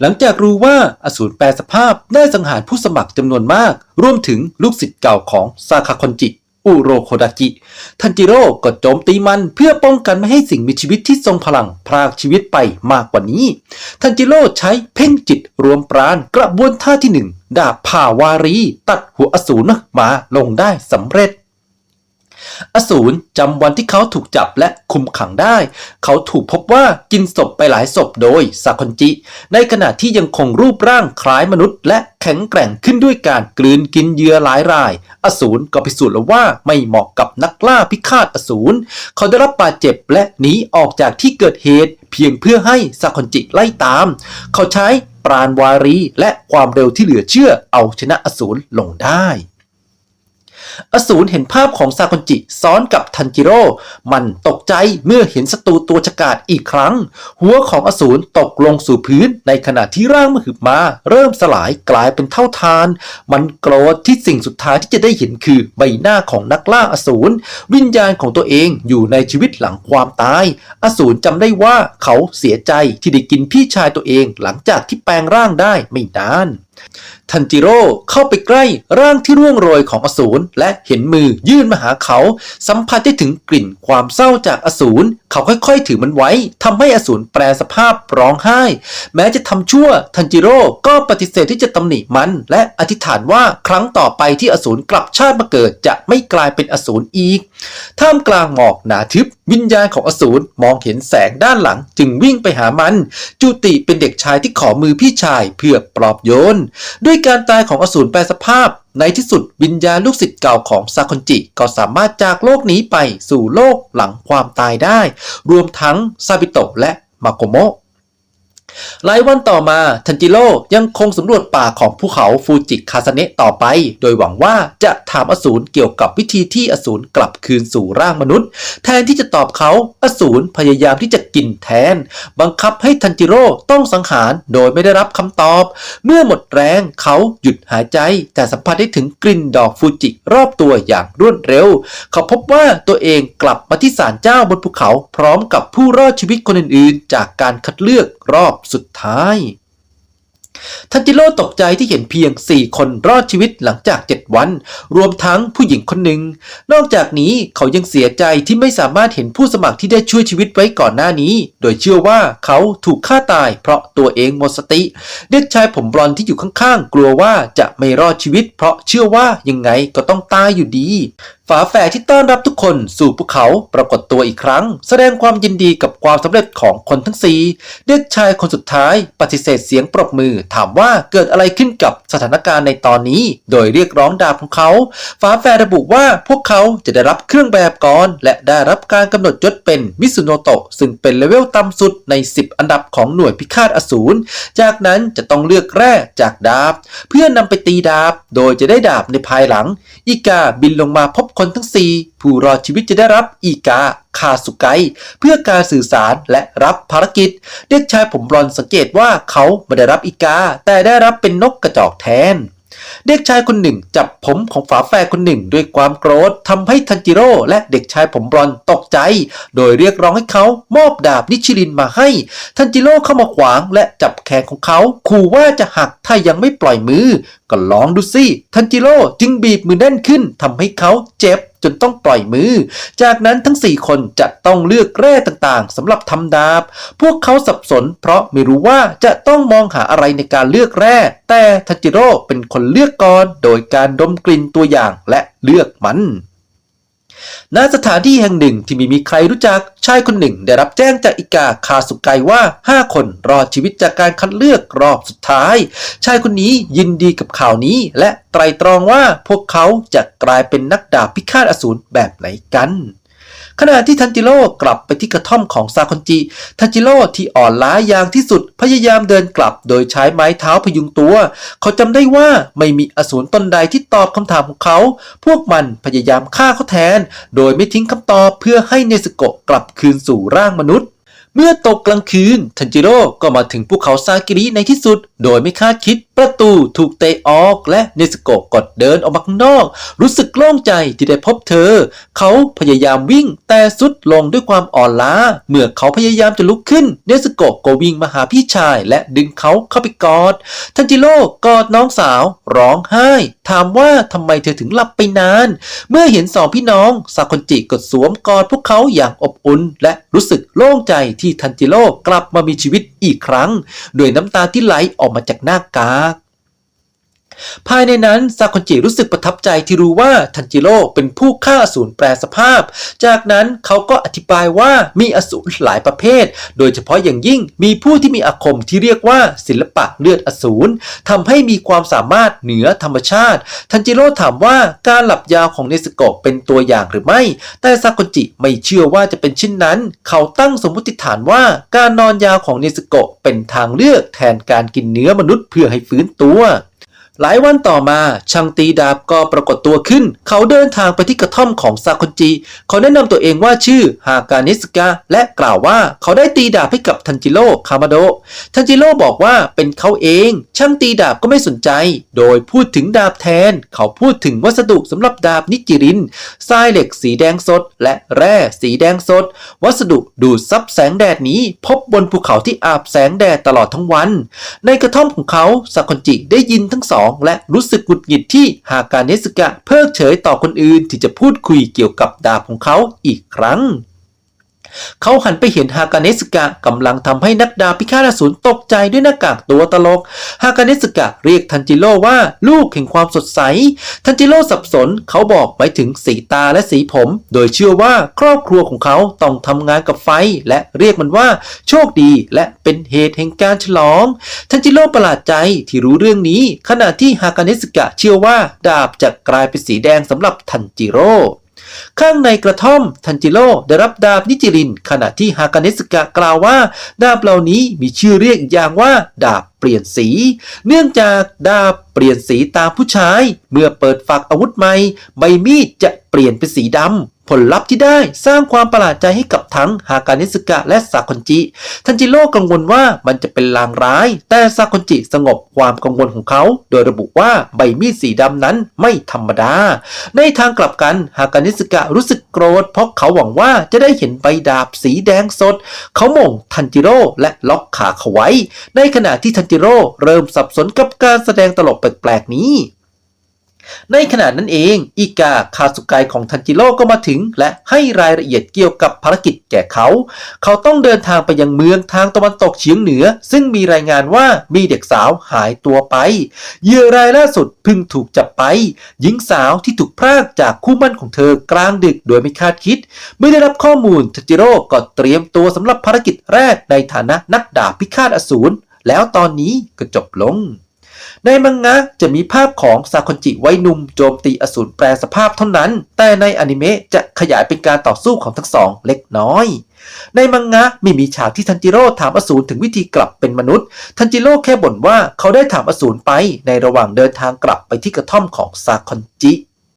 หลังจากรู้ว่าอสูรแปรสภาพได้สังหารผู้สมัครจำนวนมาก รวมถึงลูกศิษย์เก่าของซาคาคอนจิ อุโรโคดากิทันจิโร่ก็โจมตีมันเพื่อป้องกันไม่ให้สิ่งมีชีวิตที่ทรงพลังพรากชีวิตไปมากกว่านี้ ทันจิโร่ใช้เพ่งจิตรวมปราณกระบวนท่าที่หนึ่งดาบผ่าวารี ตัดหัวอสูรมาลงได้สำเร็จ อสูรจำวันที่เขาถูกจับและคุมขังได้ เขาถูกพบว่ากินศพไปหลายศพโดยซาคอนจิ ในขณะที่ยังคงรูปร่างคล้ายมนุษย์ และแข็งแกร่งขึ้นด้วยการกลืนกินเหยื่อหลายราย อสูรก็พิสูจน์แล้วว่าไม่เหมาะกับนักล่าพิฆาตอสูร เขาได้รับบาดเจ็บและหนีออกจากที่เกิดเหตุ เพียงเพื่อให้ซาคอนจิไล่ตาม เขาใช้ปราณวารีและความเร็วที่เหลือเชื่อเอาชนะอสูรลงได้ อสูรเห็นภาพของซาคอนจิซ้อนกับทันจิโร่ มันตกใจเมื่อเห็นศัตรูตัวฉกาจอีกครั้ง หัวของอสูรตกลงสู่พื้น ในขณะที่ร่างมหึมา เริ่มสลายกลายเป็นเท่าทาน มันโกรธที่สิ่งสุดท้ายที่จะได้เห็นคือใบหน้าของนักล่าอสูรวิญญาณของตัวเองอยู่ในชีวิตหลังความตาย อสูรจำได้ว่าเขาเสียใจที่ได้กินพี่ชายตัวเองหลังจากที่แปลงร่างได้ไม่นานทันจิโร่เข้าไปใกล้ร่างที่ร่วงโรยของอสูรและเห็นมือยื่นมาหาเขา สัมผัสได้ถึงกลิ่นความเศร้าจากอสูรเขาค่อยๆ ถือมันไว้ทำให้อสูรแปลสภาพร้องไห้ แม้จะทำชั่ว ทันจิโร่ก็ปฏิเสธที่จะตำหนิมัน และอธิษฐานว่าครั้งต่อไปที่อสูรกลับชาติมาเกิดจะไม่กลายเป็นอสูรอีก ท่ามกลางหมอกหนาทึบ วิญญาณของอสูรมองเห็นแสงด้านหลังจึงวิ่งไปหามัน จูติเป็นเด็กชายที่ขอมือพี่ชายเพื่อปลอบโยนด้วยการตายของอสูรแปรสภาพ ในที่สุดวิญญาณลูกศิษย์เก่าของซาคอนจิ ก็สามารถจากโลกนี้ไปสู่โลกหลังความตายได้ รวมทั้งซาบิโตะและมาโกโมะ หลายวันต่อมาทันจิโร่ยังคงสำรวจป่าของภูเขาฟูจิคาสเนะต่อไป โดยหวังว่าจะถามอสูรเกี่ยวกับวิธีที่อสูรกลับคืนสู่ร่างมนุษย์ แทนที่จะตอบเขาอสูรพยายามที่จะกินแทน บังคับให้ทันจิโร่ต้องสังหารโดยไม่ได้รับคำตอบ เมื่อหมดแรงเขาหยุดหายใจแต่สัมผัสได้ถึงกลิ่นดอกฟูจิรอบตัวอย่างรวดเร็ว เขาพบว่าตัวเองกลับมาที่ศาลเจ้าบนภูเขา พร้อมกับผู้รอดชีวิตคนอื่นๆ จากการคัดเลือกรอบสุดท้าย ทันจิโร่ตกใจที่เห็นเพียง 4 คนรอดชีวิตหลังจาก 7 วัน รวมทั้งผู้หญิงคนหนึ่ง นอกจากนี้เขายังเสียใจที่ไม่สามารถเห็นผู้สมัครที่ได้ช่วยชีวิตไว้ก่อนหน้านี้ โดยเชื่อว่าเขาถูกฆ่าตายเพราะตัวเองหมดสติ เด็กชายผมบลอนที่อยู่ข้างๆ กลัวว่าจะไม่รอดชีวิต เพราะเชื่อว่ายังไงก็ต้องตายอยู่ดีฝาแฝดที่ต้อนรับทุกคนสู่ภูเขาปรากฏตัวอีกครั้ง แสดงความยินดีกับความสำเร็จของคนทั้งสี่เด็กชายคนสุดท้ายปฏิเสธเสียงปรบมือถามว่าเกิดอะไรขึ้นกับสถานการณ์ในตอนนี้ โดยเรียกร้องดาบของเขา ฝาแฝดระบุว่าพวกเขาจะได้รับเครื่องแบบก่อน และได้รับการกำหนดยศเป็นมิสุโนโตะซึ่งเป็นเลเวลต่ำสุดใน 10 อันดับของหน่วยพิฆาตอสูรจากนั้นจะต้องเลือกแร่จากดาบ เพื่อนำไปตีดาบ โดยจะได้ดาบในภายหลัง อีกาบินลงมาพบคนทั้ง 4 ผู้รอดชีวิตจะได้รับอีกาคาสุไกเพื่อการสื่อสารและรับภารกิจ เด็กชายผมบลอนสังเกตว่าเขาไม่ได้รับอีกา แต่ได้รับเป็นนกกระจอกแทน เด็กชายคนหนึ่งจับผมของฝาแฝดคนหนึ่งด้วยความโกรธทำให้ทันจิโร่และเด็กชายผมบอนตกใจ โดยเรียกร้องให้เขามอบดาบนิชิรินมาให้ ทันจิโร่เข้ามาขวางและจับแขนของเขาขู่ว่าจะหักถ้ายังไม่ปล่อยมือ ก็ลองดูสิทันจิโร่จึงบีบมือแน่นขึ้นทำให้เขาเจ็บ จนต้องปล่อยมือ จากนั้นทั้ง 4 คนจะต้องเลือกแร่ต่างๆสำหรับทำดาบ พวกเขาสับสนเพราะไม่รู้ว่าจะต้องมองหาอะไรในการเลือกแร่ แต่ทันจิโร่เป็นคนเลือกก่อน โดยการดมกลิ่นตัวอย่างและเลือกมัน ณสถานที่แห่งหนึ่งที่ไม่มีใครรู้จักชายคนหนึ่ง ได้รับแจ้งจากอิกาคาสุไกว่า 5 คนรอดชีวิตจากการคัดเลือกรอบสุดท้าย ชายคนนี้ยินดีกับข่าวนี้ และไตรตรองว่าพวกเขาจะกลายเป็นนักดาบพิฆาตอสูรแบบไหนกัน ขณะที่ทันจิโร่กลับไปที่กระท่อมของซาคอนจิ ทันจิโร่ที่อ่อนล้าอย่างที่สุดพยายามเดินกลับโดยใช้ไม้เท้าพยุงตัว เขาจำได้ว่าไม่มีอสูรตนใดที่ตอบคำถามของเขา พวกมันพยายามฆ่าเขาแทน โดยไม่ทิ้งคำตอบเพื่อให้เนสโกะกลับคืนสู่ร่างมนุษย์เมื่อตกกลางคืน ทันจิโร่ก็มาถึงภูเขาซากิริในที่สุดโดยไม่คาดคิดประตูถูกเตะออกและเนสโกกดเดินออกมาข้างนอก รู้สึกโล่งใจที่ได้พบเธอ เขาพยายามวิ่งแต่สุดลงด้วยความอ่อนล้า เมื่อเขาพยายามจะลุกขึ้นเนสโกก็วิ่งมาหาพี่ชายและดึงเขาเข้าไปกอด ทันจิโร่กอดน้องสาว ร้องไห้ ถามว่าทำไมเธอถึงหลับไปนาน เมื่อเห็นสองพี่น้องซาคอนจิก็สวมกอดพวกเขาอย่างอบอุ่นและรู้สึกโล่งใจที่ทันจิโร่กลับมามีชีวิตอีกครั้ง ด้วยน้ำตาที่ไหลอออกมาจากหน้ากาก ภายในนั้นซาคอนจิรู้สึกประทับใจที่รู้ว่าทันจิโร่เป็นผู้ฆ่าอสูรแปรสภาพ จากนั้นเขาก็อธิบายว่ามีอสูรหลายประเภท โดยเฉพาะอย่างยิ่งมีผู้ที่มีอาคมที่เรียกว่าศิลปะเลือดอสูรทำให้มีความสามารถเหนือธรรมชาติ ทันจิโร่ถามว่าการหลับยาวของเนสโกะเป็นตัวอย่างหรือไม่ แต่ซาคอนจิไม่เชื่อว่าจะเป็นเช่นนั้น เขาตั้งสมมติฐานว่าการนอนยาวของเนสโกะเป็นทางเลือกแทนการกินเนื้อมนุษย์เพื่อให้ฟื้นตัว หลายวันต่อมาช่างตีดาบก็ปรากฏตัวขึ้น เขาเดินทางไปที่กระท่อมของซาคอนจิเขาแนะนำตัวเองว่าชื่อฮากานิสกาและกล่าวว่าเขาได้ตีดาบให้กับทันจิโร่คามาโดทันจิโร่บอกว่าเป็นเขาเองช่างตีดาบก็ไม่สนใจ โดยพูดถึงดาบแทน เขาพูดถึงวัสดุสำหรับดาบนิจิรินทรายเหล็กสีแดงสด และแร่สีแดงสด วัสดุดูดซับแสงแดดนี้ พบบนภูเขาที่อาบแสงแดดตลอดทั้งวัน ในกระท่อมของเขาซาคอนจิได้ยินทั้งสองและรู้สึกหงุดหงิดที่ฮากาเนสกะเพิกเฉยต่อคนอื่นที่จะพูดคุยเกี่ยวกับดาบของเขาอีกครั้ง เขาหันไปเห็นฮากาเนสกะกำลังทำให้นักดาบพิฆาตอสูรตกใจด้วยหน้ากากตัวตลก ฮากาเนสกะเรียกทันจิโร่ว่าลูกแห่งความสดใส ทันจิโร่สับสนเขาบอกหมายถึงสีตาและสีผม โดยเชื่อว่าครอบครัวของเขาต้องทำงานกับไฟ และเรียกมันว่าโชคดีและเป็นเหตุแห่งการฉลอง ทันจิโร่ประหลาดใจที่รู้เรื่องนี้ ขณะที่ฮากาเนสกะเชื่อว่าดาบจะกลายเป็นสีแดงสำหรับทันจิโร่ ข้างในกระท่อมทันจิโร่ได้รับดาบนิจิริน ขณะที่ฮากาเนสกะกล่าวว่า ดาบเหล่านี้มีชื่อเรียกอีกอย่างว่า ดาบ ปลี่ยนสี เนื่องจากดาบเปลี่ยนสีตามผู้ชาย เมื่อเปิดฝักอาวุธใหม่ ใบมีดจะเปลี่ยนเป็นสีดำ ผลลัพธ์ที่ได้สร้างความประหลาดใจให้กับทั้งฮากาเนสกะและซาคอนจิ ทันจิโร่กังวลว่ามันจะเป็นลางร้าย แต่ซาคอนจิสงบความกังวลของเขา โดยระบุว่าใบมีดสีดำนั้นไม่ธรรมดา ในทางกลับกันฮากานิสกะรู้สึกโกรธ เพราะเขาหวังว่าจะได้เห็นใบดาบสีแดงสด เขาหม่งทันจิโร่และล็อกขาเขาไว้ ในขณะที่ทันจิโร่เริ่มสับสนกับการแสดงตลกแปลกๆนี้ ในขณะนั้นเองอีกาคาสุกายของทันจิโร่ก็มาถึง และให้รายละเอียดเกี่ยวกับภารกิจแก่เขา เขาต้องเดินทางไปยังเมืองทางตะวันตกเฉียงเหนือ ซึ่งมีรายงานว่ามีเด็กสาวหายตัวไปเหยื่อรายล่าสุดเพิ่งถูกจับไป หญิงสาวที่ถูกพรากจากคู่มั่นของเธอกลางดึกโดยไม่คาดคิด เมื่อได้รับข้อมูลทันจิโร่ก็เตรียมตัวสำหรับภารกิจแรกในฐานะนักดาบพิฆาตอสูร แล้วตอนนี้ก็จบลง ในมังงะจะมีภาพของซาคอนจิวัยหนุ่มโจมตีอสูรแปรสภาพเท่านั้น แต่ในอนิเมะจะขยายเป็นการต่อสู้ของทั้งสองเล็กน้อย ในมังงะไม่มีฉากที่ทันจิโร่ถามอสูรถึงวิธีกลับเป็นมนุษย์ ทันจิโร่แค่บ่นว่าเขาได้ถามอสูรไปในระหว่างเดินทางกลับไปที่กระท่อมของซาคอนจิ